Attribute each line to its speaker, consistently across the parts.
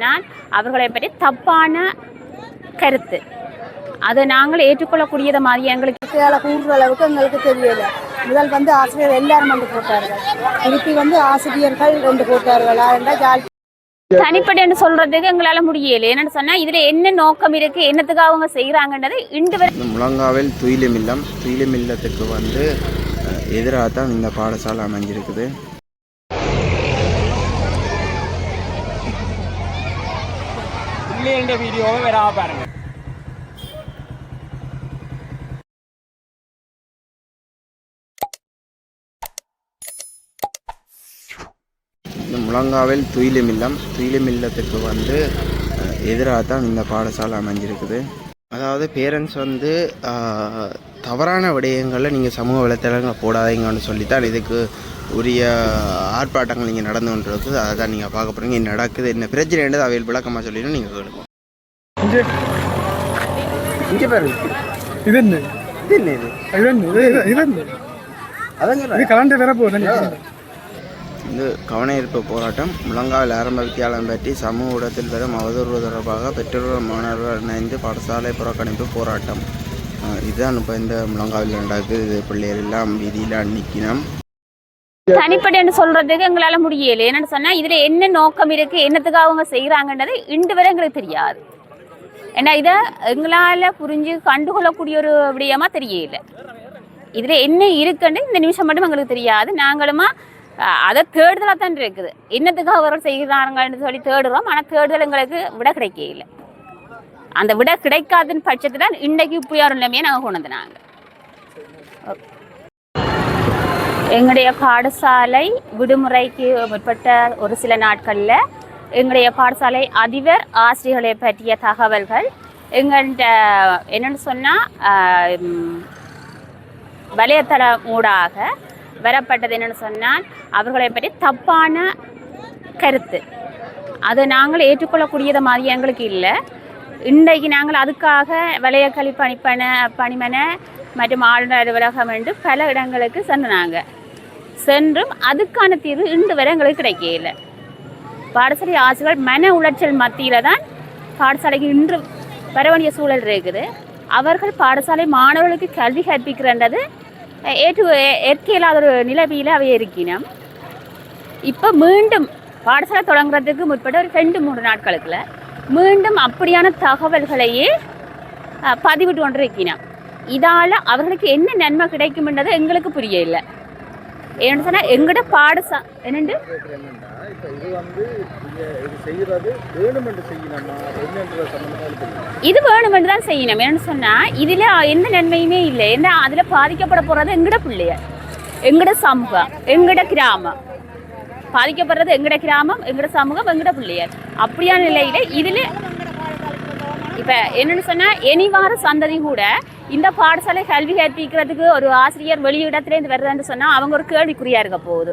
Speaker 1: நான் அவர்களை பற்றி தப்பான கருத்து. அதை நாங்கள் ஏற்றுக்கொள்ளக்கூடியது மாதிரி எங்களுக்கு
Speaker 2: கூடுற அளவுக்கு எங்களுக்கு தெரியல. முதல் வந்து ஆசிரியர் எல்லாரும் வந்து போட்டார்கள். திருப்பி வந்து ஆசிரியர்கள் கொண்டு போட்டார்களா என்றால்
Speaker 1: தனிப்படைன்னு சொல்றதுக்கு எங்களால முடியல. என்னன்னு சொன்னா இதுல என்ன நோக்கம் இருக்கு என்னத்துக்கு அவங்க செய்யறாங்கன்றது இன்று வரை
Speaker 3: முழங்காவில் துயிலும் இல்லம் துயிலும் இல்லத்துக்கு வந்து எதிராக தான் இந்த பாடசாலை அமைஞ்சிருக்குது.
Speaker 4: பிள்ளைகள வீடியோவை வராம பாருங்க
Speaker 3: இந்த முழங்காவில் துயிலும் இல்லம் துயிலும் இல்லத்துக்கு வந்து எதிராக தான் இந்த பாடசாலை அமைஞ்சிருக்குது அதாவது பேரண்ட்ஸ் வந்து தவறான விடயங்களை நீங்கள் சமூக வலைத்தளங்களை போடாதீங்கன்னு சொல்லித்தான் இதுக்கு உரிய ஆர்ப்பாட்டங்கள் நீங்கள் நடந்து கொண்டிருக்கு அதை தான் நீங்கள் பார்க்க போகிறீங்க என்ன நடக்குது என்ன பிரச்சனைன்றது அவையில் விளக்கமாக சொல்லிடும் நீங்கள் கேளுங்க இங்கே. பாருங்க
Speaker 5: இது என்ன?
Speaker 3: இது என்ன இது?
Speaker 5: இது என்ன? இது என்ன?
Speaker 3: அதான்
Speaker 5: இது கலண்டு வர போகுது
Speaker 3: இந்த கவன ஈர்ப்பு போராட்டம். முழங்காவில் ஆரம்ப வித்தியாலயம் பற்றி சமூக ஊடகத்தில் வரும் அவதூறு தொடர்பாக பெற்றோர்கள் மாணவர்கள் இணைந்து பாடசாலை புறக்கணிப்பு போராட்டம். இதுதான் இப்போ இந்த முழங்காவில் நடக்குது. இது பிள்ளைகள் எல்லாம் வீதியில் நிற்கணும்
Speaker 1: தனிப்படைன்னு சொல்றதுக்கு எங்களால முடியல. என்னன்னு சொன்னா இதுல என்ன நோக்கம் இருக்கு என்னத்துக்கு அவங்க செய்யறாங்கன்றது இன்று வரை எங்களுக்கு தெரியாது. ஏன்னா இதை எங்களால புரிஞ்சு கண்டுகொள்ளக்கூடிய ஒரு விடயமா தெரியல. இதுல என்ன இருக்குன்னு இந்த நிமிஷம் மட்டும் எங்களுக்கு தெரியாது. நாங்களுமா அதை தேடுதலாக தான் இருக்குது. என்னத்துக்காக அவர்கள் செய்கிறாங்கன்னு சொல்லி தேடுறோம். ஆனால் தேடுதல் எங்களுக்கு விட கிடைக்கல அந்த விட கிடைக்காதுன்னு பட்சத்தில் இன்னைக்கு இன்றைக்கு இப்படி ஒரு நிலைமையை நாங்கள் கொண்டு வந்து எங்களுடைய பாடசாலை விடுமுறைக்கு முற்பட்ட ஒரு சில நாட்களில் எங்களுடைய பாடசாலை அதிபர் ஆசிரியர்களை பற்றிய தகவல்கள். எங்கள்கிட்ட என்னென்னு சொன்னால் வலையத்தளம் ஊடாக வரப்பட்டது என்னென்னு சொன்னால் அவர்களை பற்றி தப்பான கருத்து. அது நாங்கள் ஏற்றுக்கொள்ளக்கூடியது மாதிரி எங்களுக்கு இல்லை. இன்றைக்கு நாங்கள் அதுக்காக வளையக்கல்வி பணிப்பன பணிமனை மற்றும் ஆளுநர் அலுவலகம் என்று பல இடங்களுக்கு சென்றாங்க. சென்றும் அதுக்கான தீர்வு இன்று வரை எங்களுக்கு கிடைக்கல. பாடசாலை ஆசிரியர்கள் மன உளைச்சல் மத்தியில் தான் பாடசாலைக்கு இன்று வர வேண்டிய சூழல் இருக்குது. அவர்கள் பாடசாலை மாணவர்களுக்கு கல்வி கற்பிக்கிறன்றது ஏற்று ஏ- ஏற்க ஒரு நிலவியில் அவை இருக்கினோம். இப்போ மீண்டும் பாடசாலை தொடங்குறதுக்கு முற்பட்ட ஒரு ரெண்டு மூன்று நாட்களுக்குள்ள மீண்டும் அப்படியான தகவல்களையே பதிவிட்டு பதிவிட்டு கொண்டிருக்கிறோம் இதால் அவர்களுக்கு என்ன நன்மை கிடைக்கும்ன்றது எங்களுக்கு புரிய இல்லை ஏன்னு சொன்னால் எங்களோட பாடசா என்னண்டு?
Speaker 6: இப்போ இது வேணுமென்று
Speaker 1: தான் செய்யணும். என்னன்னு சொன்னால் இதில் எந்த நன்மையுமே இல்லை. ஏன்னா அதில் பாதிக்கப்பட போகிறது எங்கட பிள்ளையர் எங்கட சமூகம் எங்கட கிராமம். பாதிக்கப்படுறது எங்கட கிராமம் எங்கட சமூகம் எங்கட பிள்ளையர் அப்படியான நிலையில் இதில் இப்போ என்னென்னு சொன்னால் இனிவார சந்ததி கூட இந்த பாடசாலை கல்வி கற்பிக்கிறதுக்கு ஒரு ஆசிரியர் வெளியிடத்துலேருந்து வர்றதுன்னு சொன்னால் அவங்க ஒரு கேள்விக்குறியாக இருக்க போகுது.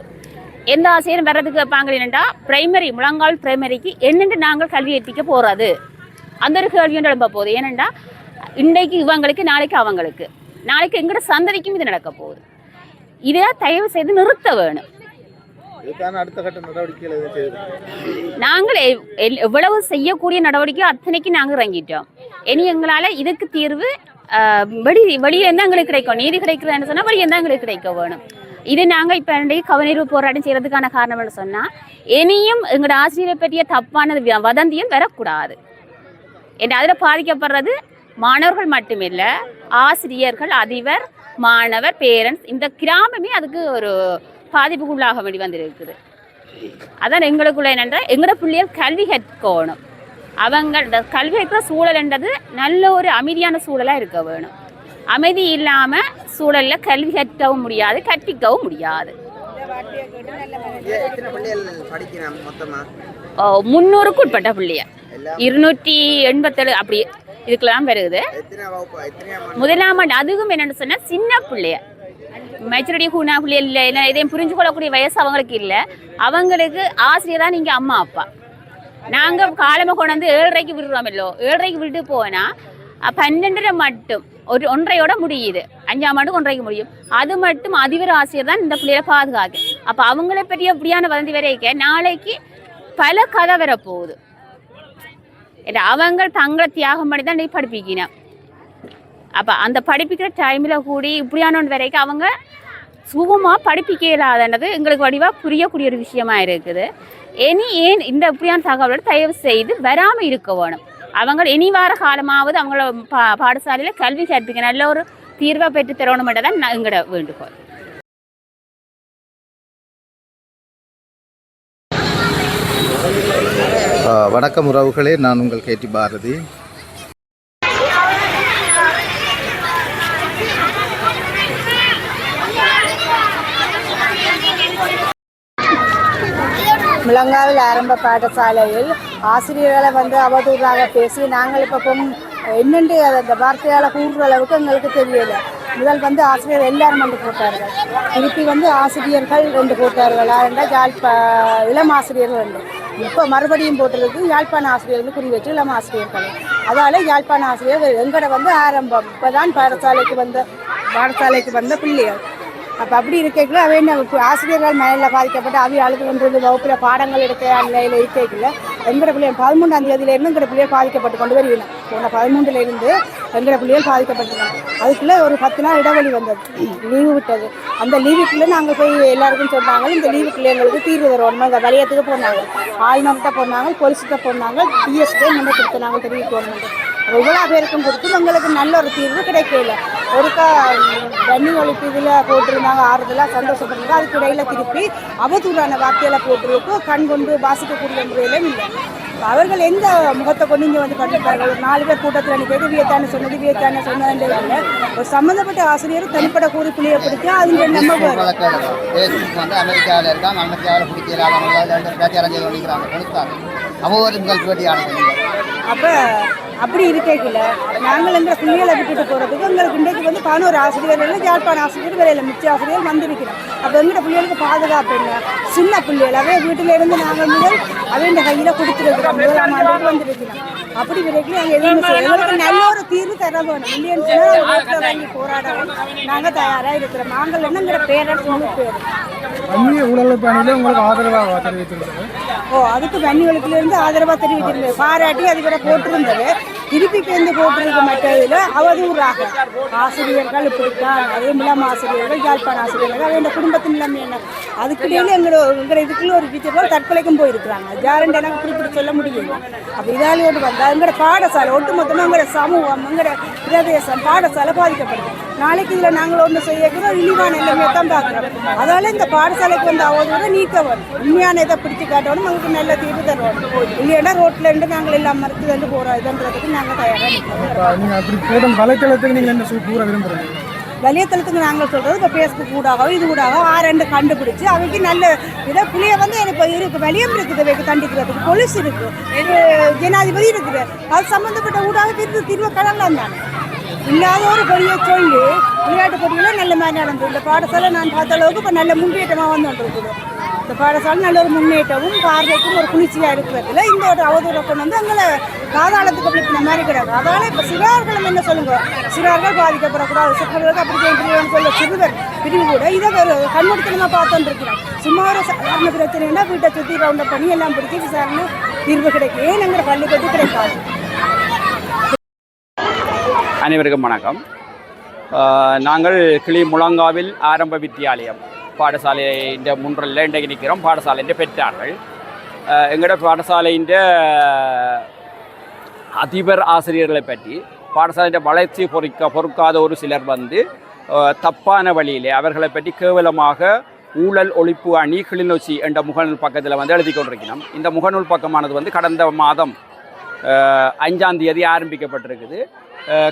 Speaker 1: எந்த ஆசிரியரும் வர்றதுக்கு வைப்பாங்க என்னென்னா பிரைமரி முழங்கால் பிரைமரிக்கு என்னென்று நாங்கள் கல்வி கற்பிக்க போகிறது அந்த ஒரு கேள்வி ஒன்று எழும்ப போகுது. ஏனெண்டா இன்றைக்கு இவங்களுக்கு நாளைக்கு அவங்களுக்கு. நாளைக்கு எங்களோட சந்ததிக்கும் இது நடக்க போகுது. இதை தயவு செய்து நிறுத்த வேணும்.
Speaker 6: இதுக்கான அடுத்த கட்ட நடவடிக்கைகள் எதுவும்
Speaker 1: நாங்கள் எல்- எவ்வளவு செய்யக்கூடிய நடவடிக்கை அத்தனைக்கு நாங்கள் இறங்கிட்டோம். இனி எங்களால் இதுக்கு தீர்வு ஆஹ், வெளி வெளியே எங்களுக்கு கிடைக்கும். நீதி கிடைக்கிறதுன்னு சொன்னால் வெளியே எங்களுக்கு கிடைக்க வேணும். இது நாங்கள் இப்போ இன்றைக்கு கவனிப்பு போராட்டம் செய்கிறதுக்கான காரணம்னு சொன்னால் இனியும் எங்களோட ஆசிரியரை பற்றிய தப்பான வ- வதந்தியும் வரக்கூடாது. என் அதில் பாதிக்கப்படுறது மாணவர்கள் மட்டுமில்லை ஆசிரியர்கள் அதிபர் மாணவர் பேரண்ட்ஸ் இந்த கிராமமே அதுக்கு ஒரு பாதிப்புக்குள்ளாக வேண்டி வந்திருக்குது அதான் எங்களுக்குள்ள என்னென்னா எங்களோட பிள்ளைகள் கல்வி கற்கணும். அவங்க இந்த கல்வி கற்கிற சூழல்ன்றது நல்ல ஒரு அமைதியான சூழலாக இருக்க வேணும். அமைதி இல்லாமல் சூழலில் கல்வி கற்கவும் முடியாது கற்பிக்கவும் முடியாது. முந்நூறுக்கு உட்பட்ட பிள்ளைய இருநூற்றி எண்பத்தேழு அப்படி இதுக்கெல்லாம்
Speaker 3: எத்தனை
Speaker 1: முதலாம் ஆண்டு அதுவும் என்னென்னு சொன்னால் சின்ன பிள்ளைய மெச்சூரிட்டி ஹூனாக்குள்ளே இல்லை இல்லை இதையும் புரிஞ்சு கொள்ளக்கூடிய வயசு அவங்களுக்கு இல்லை. அவங்களுக்கு ஆசிரியர் தான் நீங்கள் அம்மா அப்பா. நாங்கள் காலமாக கொண்டு வந்து ஏழரைக்கு விடுறோம் இல்லோ. ஏழரைக்கு விட்டு போனால் பன்னெண்டரை மட்டும் ஒரு ஒன்றையோட முடியுது. அஞ்சாம் ஆண்டு ஒன்றைக்கு முடியும். அது மட்டும் அதிபர் ஆசிரியர் தான் இந்த பிள்ளைகளை பாதுகாக்கு. அப்போ அவங்கள பற்றி அப்படியான வதந்தி வரைக்க நாளைக்கு பல கதை வரப்போகுது ஏன்னா அவங்க தங்களை தியாகம் பண்ணி தான் நீ படிப்பிக்கணும் அப்போ அந்த படிப்பிக்கிற டைமில் கூடி இப்படியான வரைக்கும் அவங்க சுகமாக படிப்பிக்க இல்லாதனது எங்களுக்கு வடிவாக புரியக்கூடிய ஒரு விஷயமா இருக்குது. இனி ஏன் இந்த இப்படியான தகவலோட தயவு செய்து வராமல் இருக்க வேணும். அவங்க இனி வார காலமாவது அவங்கள பா பாடசாலையில் கல்வி கற்பிக்க நல்ல ஒரு தீர்வை பெற்று தரணுமென்ற தான் நான் எங்களோட வேண்டுகோள்.
Speaker 6: வணக்கம் உறவுகளே. நான் உங்கள் கேட்டி பாரதி.
Speaker 2: முழங்காவில் ஆரம்ப பாடசாலையில் ஆசிரியர்களை வந்து அவதூறாக பேசி நாங்கள் இப்போ பொம் என்னென்று அதை அந்த வார்த்தையால் கூடுற அளவுக்கு எங்களுக்கு தெரியல. முதல் வந்து ஆசிரியர் எல்லாரும் வந்து போட்டார்கள். திருப்பி வந்து ஆசிரியர்கள் ரெண்டு போட்டார்களா என்றால் யாழ்ப்பா இளம் ஆசிரியர்கள் ரெண்டு இப்போ மறுபடியும் போட்டிருக்கு யாழ்ப்பாண ஆசிரியர்கள் குறி வச்சு இளம் ஆசிரியர்கள். அதால் யாழ்ப்பாண ஆசிரியர் எங்கட வந்து ஆரம்பம். இப்போ தான் பாடசாலைக்கு வந்த பாடசாலைக்கு வந்த பிள்ளைகள். அப்போ அப்படி இருக்கைக்குள்ள அவன் என்ன ஆசிரியர்கள் மேலில் பாதிக்கப்பட்டு அவி அழுது கொண்டிருந்து வகுப்பில் பாடங்கள் எடுக்க நிலையில் இருக்கைக்குள்ள எங்கட பிள்ளைகள் பதிமூன்றாம் தேதியிலேருந்து எங்கட பிள்ளைகள் பாதிக்கப்பட்டு கொண்டு வருகிறோம் போன பதிமூன்றுலேருந்து எங்கட பிள்ளைகள் பாதிக்கப்பட்டிருக்காங்க அதுக்குள்ளே ஒரு பத்து நாள் இடைவெளி வந்தது. லீவு விட்டது. அந்த லீவுக்குள்ளே நாங்கள் போய் எல்லாருக்கும் சொன்னாங்க இந்த லீவுக்குள்ளே எங்களுக்கு தீர்வு தருவோம். அந்த வலையத்துக்கு போனாங்க. ஆளுநர்கிட்ட போனாங்க போலீஸ்கிட்ட போனாங்க டிஎஸ்கிட்ட முன்னே கொடுத்து நாங்கள் தெரிவிக்கணும் இவ்வளோ பேருக்கும் கொடுத்து எங்களுக்கு நல்ல ஒரு தீர்வு கிடைக்கல ஒருக்கா தண்ணி ஒழிப்பு இதில் போட்டிருந்தாங்க ஆறுதலாக சந்தோஷப்பட்டாங்க அதுக்கு இடையில திருப்பி அவதூறான வார்த்தையில போட்டிருக்கு கண் கொண்டு வாசிக்கக்கூடிய முறையிலும் இல்லை அவர்கள் எந்த முகத்தை கொண்டு இங்கே வந்து ஒரு நாலு பேர் கூட்டத்தில் நிற்கிறது வியத்தான சொன்னது வியத்தான சொன்னது இல்லை ஒரு சம்மந்தப்பட்ட ஆசிரியர் தனிப்பட கூறி பிள்ளையை பிடிச்சா அதுங்க நம்ம வேறு.
Speaker 4: பேஸ்புக் வந்து அமெரிக்காவில் இருக்காங்க அமெரிக்காவில் பிடிக்கிறாங்க அவங்க முதல் பேட்டியான
Speaker 2: அப்போ அப்படி இருக்கைக்குள்ள நாங்கள் எங்களை பிள்ளைகளை விட்டுட்டு போகிறதுக்கு எங்களுக்கு இன்றைக்கு வந்து பதினோரு ஆசிரியர் இல்லை யாழ்ப்பாண ஆசிரியர் வேலையில் மிச்ச ஆசிரியர் வந்திருக்கிறோம். அப்போ எங்களோட பிள்ளைகளுக்கு பாதுகாப்பு என்ன? சின்ன பிள்ளைகள். அவே வீட்டிலேருந்து நாங்கள் முதல் அவன் கையில் கொடுத்துருக்கிறோம். முதலாம் ஆண்டுக்கு வந்திருக்கிறோம். அப்படி விரைக்கு நாங்கள் எதுவுமே செய்ய எங்களுக்கு நல்ல ஒரு தீர்வு தர வேணும். இல்லைன்னு சொன்னால் வாங்கி போராடவும் நாங்கள் தயாராக இருக்கிறோம். நாங்கள் என்னங்கிற பேரண்ட்ஸ் மூணு பேர்
Speaker 5: அந்நிய ஊழல் பணியில் உங்களுக்கு ஆதரவாக தெரிவித்திருக்கிறோம்.
Speaker 2: ஓ அதுக்கு வன்னி ஒழுக்கிலிருந்து ஆதரவாக தெரிவித்திருந்தது. பாராட்டி அது கூட போட்டிருந்தது. திருப்பி பேருந்து போட்டிருக்க மற்றதில் அவதூறாக. ஆசிரியர்கள் இப்படித்தான் அதே இளம் ஆசிரியர்கள் யாழ்ப்பாண ஆசிரியர்கள் எங்கள் குடும்பத்தின் நிலைமை என்ன? அதுக்கிடையில எங்களோட எங்களை இதுக்குள்ள ஒரு டீச்சர் தற்கொலைக்கும் போயிருக்கிறாங்க. ஜாரண்ட் எனக்கு குறிப்பிட்டு சொல்ல முடியல. அப்போ ஒன்று வந்தால் எங்களோட பாடசாலை ஒட்டுமொத்தமாக எங்களோட சமூகம் எங்களோட பிரதேசம் பாடசாலை பாதிக்கப்படுது. நாளைக்கு இதில் நாங்கள் ஒன்று செய்யக்கூட இழிவான நிலைமையை தான் பார்க்குறோம். அதால இந்த பாடசாலைக்கு வந்து அவதூறு நீக்க வரும் உண்மையான இதை பிடிச்சி காட்டணும் நமக்கு நல்ல தீர்வு தருவோம் இல்லைன்னா ரோட்டில் இருந்து நாங்கள் எல்லாம் மறுத்து வந்து போகிறோம் இதுன்றதுக்கு நாங்கள் தயாராக நிற்கிறோம்
Speaker 5: நீங்கள் அப்படி வலைத்தளத்துக்கு நீங்கள் என்ன கூற விரும்புகிறீங்க
Speaker 2: வலியத்தளத்துக்கு நாங்கள் சொல்கிறது இப்போ ஃபேஸ்புக் ஊடாகவோ இது ஊடாகவோ ஆரெண்டு கண்டுபிடிச்சு அவைக்கு நல்ல இதை புளிய வந்து எனக்கு இப்போ இருக்கு வெளியம் இருக்குது வைக்க கண்டிக்கிறதுக்கு போலீஸ் இருக்குது ஜனாதிபதி இருக்குது. அது சம்மந்தப்பட்ட ஊடாக தீர்வு தீர்வு கடலாம் தானே. இல்லாத ஒரு பொடியை சொல்லி விளையாட்டு போட்டியில் நல்ல மாதிரி நடந்தது. இந்த பாடசாலை நான் பார்த்த அளவுக்கு இப்போ நல்ல முன்னேற்றமாக வந்து இருக்குது இந்த பாடசாலை நல்ல ஒரு முன்னேற்றமும் பார்வைக்கும் ஒரு குளிர்ச்சியாக இருக்கிறதுல இந்த ஒரு அவதூறை கொண்டு வந்து எங்களை பாதாளத்துக்கு அப்படி மாதிரி கிடையாது அதனால இப்போ சிறார்களும் என்ன சொல்லுங்க? சிறார்கள் பாதிக்கப்படக்கூடாது. சிறுவர்களுக்கு அப்படி செய்யணும் சொல்ல சிறுவர் பிரிவு கூட இதை ஒரு கண்மூடித்தனமாக பார்த்துட்டு இருக்கிறோம். சும்மா ஒரு சாதாரண பிரச்சனைனா வீட்டை சுற்றி ரவுண்டப் பண்ணி எல்லாம் பிடிச்சி விசாரணை தீர்வு கிடைக்கும். ஏன் எங்கிற பள்ளிக்கூடத்து கிடைக்காது.
Speaker 7: அனைவருக்கும் வணக்கம். நாங்கள் கிளி முழங்காவில் ஆரம்ப வித்தியாலயம் பாடசாலையின் முன்றில் இன்றைக்கு நிற்கிறோம் பாடசாலையின் பெற்றார்கள். எங்களோட பாடசாலையின் அதிபர் ஆசிரியர்களை பற்றி பாடசாலையின் வளர்ச்சி பொறுக்க பொறுக்காத ஒரு சிலர் வந்து தப்பான வழியிலே அவர்களை பற்றி கேவலமாக ஊழல் ஒழிப்பு அணி கிளிநொச்சி என்ற முகநூல் பக்கத்தில் வந்து எழுதி கொண்டிருக்கிறோம். இந்த முகநூல் பக்கமானது வந்து கடந்த மாதம் அஞ்சாம் தேதி ஆரம்பிக்கப்பட்டிருக்குது.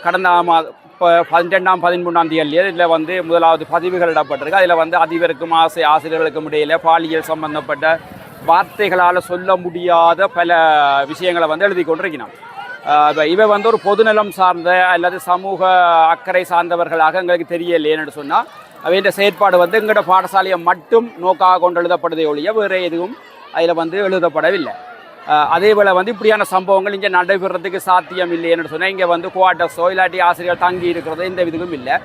Speaker 7: கடந்த மா இப்போ பன்னிரெண்டாம் பதிமூணாம் தேதியிலே இதில் வந்து முதலாவது பதிவுகள் இடப்பட்டிருக்கு அதில் வந்து அதிபருக்கும் ஆசை ஆசிரியர்களுக்கும் இடையில பாலியல் சம்பந்தப்பட்ட வார்த்தைகளால் சொல்ல முடியாத பல விஷயங்களை வந்து எழுதி கொண்டிருக்கிறோம். இவை வந்து ஒரு பொதுநலம் சார்ந்த அல்லது சமூக அக்கறை சார்ந்தவர்களாக எங்களுக்கு தெரியலையேன்னு சொன்னால் அவையின் செயற்பாடு வந்து எங்களோட பாடசாலையை மட்டும் நோக்காக கொண்டு எழுதப்படுதே ஒழிய வேறு எதுவும் அதில் வந்து எழுதப்படவில்லை. அதே போல் வந்து இப்படியான சம்பவங்கள் இங்கே நடைபெறதுக்கு சாத்தியம் இல்லைன்னு சொன்னால் இங்கே வந்து குவாட்டர்ஸோ இல்லாட்டி ஆசிரியர் தங்கி இருக்கிறது எந்த விதமும் இல்லை.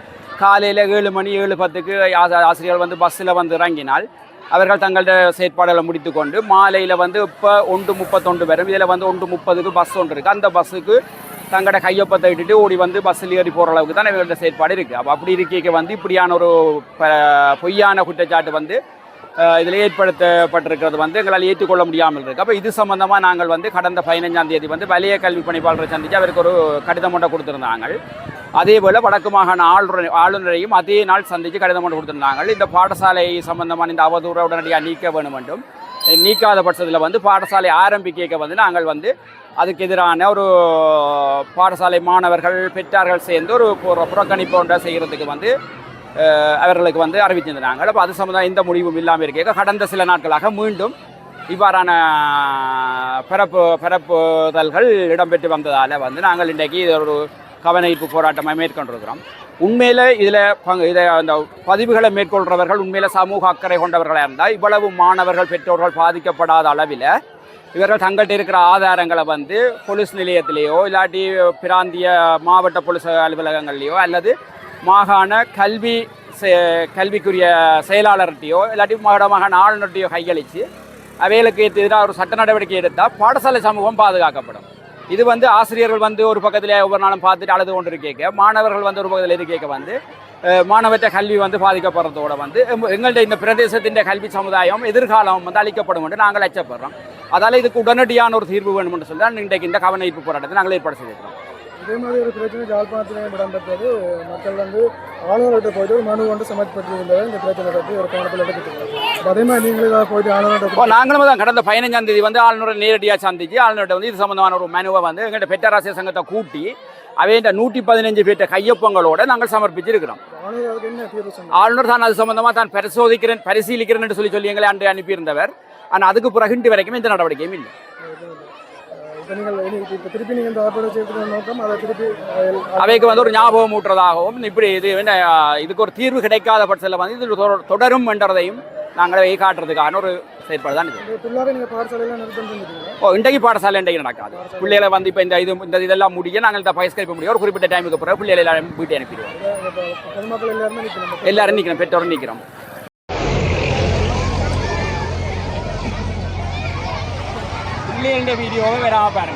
Speaker 7: காலையில் ஏழு மணி ஏழு பத்துக்கு ஆசிரியர் ஆசிரியர்கள் வந்து பஸ்ஸில் வந்து இறங்கினால் அவர்கள் தங்களோட செயற்பாடுகளை முடித்துக்கொண்டு மாலையில் வந்து இப்போ ஒன்று முப்பத்தொண்டு வரும். இதில் வந்து ஒன்று முப்பதுக்கு பஸ் ஒன்று இருக்குது அந்த பஸ்ஸுக்கு தங்களோட கையொப்பத்தை விட்டுட்டு ஓடி வந்து பஸ்ஸில் ஏறி போகிற அளவுக்கு தான் இவர்களோட செயற்பாடு இருக்குது அப்போ அப்படி இருக்க வந்து இப்படியான ஒரு பொய்யான குற்றச்சாட்டு வந்து இதில் ஏற்படுத்தப்பட்டிருக்கிறது வந்து எங்களால் ஏற்றுக்கொள்ள முடியாமல் இருக்குது அப்போ இது சம்பந்தமாக நாங்கள் வந்து கடந்த பதினஞ்சாம் தேதி வந்து வலிய கல்வி பணிப்பாளரை சந்தித்து அவருக்கு ஒரு கடிதம் ஒன்றை கொடுத்துருந்தாங்க. அதே போல் வடக்கு மாகாண ஆளுநர் ஆளுநரையும் அதே நாள் சந்தித்து கடிதம் ஒன்று கொடுத்துருந்தாங்க. இந்த பாடசாலை சம்பந்தமான இந்த அவதூறை உடனடியாக நீக்க வேண்டும் என்றும் நீக்காத பட்சத்தில் வந்து பாடசாலை ஆரம்பிக்க வந்து நாங்கள் வந்து அதுக்கு எதிரான ஒரு பாடசாலை மாணவர்கள் பெற்றார்கள் சேர்ந்து ஒரு புறக்கணிப்பு ஒன்றை செய்கிறதுக்கு வந்து அவர்களுக்கு வந்து அறிவிச்சிருந்தாங்க அப்போ அது சம்மந்தம் எந்த முடிவும் இல்லாமல் இருக்க கடந்த சில நாட்களாக மீண்டும் இவ்வாறான பிறப்பு பிறப்புதல்கள் இடம்பெற்று வந்ததால் வந்து நாங்கள் இன்றைக்கு இது ஒரு கவனஈர்ப்பு போராட்டமாக மேற்கொண்டிருக்கிறோம். உண்மையில் இதில் பங்கு இதை அந்த பதிவுகளை மேற்கொள்கிறவர்கள் உண்மையில் சமூக அக்கறை கொண்டவர்களாக இருந்தால் இவ்வளவு மாணவர்கள் பெற்றோர்கள் பாதிக்கப்படாத அளவில் இவர்கள் தங்கள்கிட்ட இருக்கிற ஆதாரங்களை வந்து போலீஸ் நிலையத்திலேயோ இல்லாட்டி பிராந்திய மாவட்ட போலீஸ் அலுவலகங்கள்லேயோ அல்லது மாகாண கல்வி செ- கல்விக்குரிய செயலாளர்கிட்டையோ இல்லாட்டி மாகாண மாகாண ஆளுநர்கிட்டையோ கையளித்து அவைகளுக்கு எதிராக ஒரு சட்ட நடவடிக்கை எடுத்தால் பாடசாலை சமூகம் பாதுகாக்கப்படும். இது வந்து ஆசிரியர்கள் வந்து ஒரு பக்கத்தில் ஒவ்வொரு நாளும் பார்த்துட்டு அழுது கொண்டு கேட்க மாணவர்கள் வந்து ஒரு பக்கத்தில் இருக்கேக்க வந்து மாணவற்ற கல்வி வந்து பாதிக்கப்படுறதோட வந்து எங்கள்கிட்ட இந்த பிரதேசத்தின் கல்வி சமுதாயம் எதிர்காலம் வந்து அளிக்கப்படும் என்று நாங்கள் அச்சப்படுறோம். அதால் இதுக்கு உடனடியான ஒரு தீர்வு வேணும் என்று சொல்லி இன்றைக்கு இந்த கவன ஈர்ப்பு போராட்டத்தை நாங்கள் ஏற்பாடு செய்திருக்கிறோம்.
Speaker 5: இதே மாதிரி ஒரு பிரச்சனை ஜாழ்ப்பாணத்திலையும் இடம்பெற்றது மக்கள் வந்து ஆளுநர்கிட்ட போயிட்டு ஒரு மனு வந்து சமர்ப்பிட்டிருந்தது இந்த பிரச்சனை பற்றி ஒரு எடுத்துட்டு அப்ப அதே மாதிரி நீங்களும் போயிட்டு ஆளுநர்கிட்ட
Speaker 7: நாங்களும் தான் கடந்த பதினஞ்சாம் தேதி வந்து ஆளுநரை நேரடியாக சந்திச்சு ஆளுநர்கிட்ட வந்து இது சம்பந்தமான ஒரு மனுவை வந்து எங்கள்கிட்ட பெற்றராசிய சங்கத்தை கூட்டி அவைன்ற நூற்றி பதினஞ்சு பேர்ட்ட கையொப்பங்களோட நாங்கள் சமர்ப்பிச்சிருக்கிறோம்.
Speaker 5: ஆளுநர்
Speaker 7: தான் அது சம்பந்தமாக தான் பரிசோதிக்கிறேன் பரிசீலிக்கிறேன் என்று சொல்லி சொல்லி எங்களை அன்று அனுப்பியிருந்தவர். ஆனால் அதுக்கு பிறகு இன்று வரைக்கும் எந்த நடவடிக்கையும் இல்லை. அவைக்கு வந்து ஒரு ஞாபகம் ஊட்டுறதாகவும் இப்படி இது இதுக்கு ஒரு தீர்வு கிடைக்காத பட்சத்தில் வந்து இது தொடர்- தொடரும் என்றதையும் நாங்கள் வை காட்டுறதுக்கான ஒரு செயற்பாடு தான் ஓ இன்றைக்கு பாடசாலை இன்றைக்கு நடக்காது பிள்ளைகளை வந்து இப்போ இந்த இது இந்த இதெல்லாம் முடிய நாங்கள் இந்த பயிர்ஸ்கரிப்பு முடியும் ஒரு குறிப்பிட்ட டைமுக்கு பிறகு பிள்ளைகளை எல்லாரும் வீட்டை அனுப்பிடுவோம் எல்லாரும் நிற்கிறோம் பெற்றோரும் நிற்கிறோம் பிள்ளைங்க வீடியோவை வராமல் பாருங்க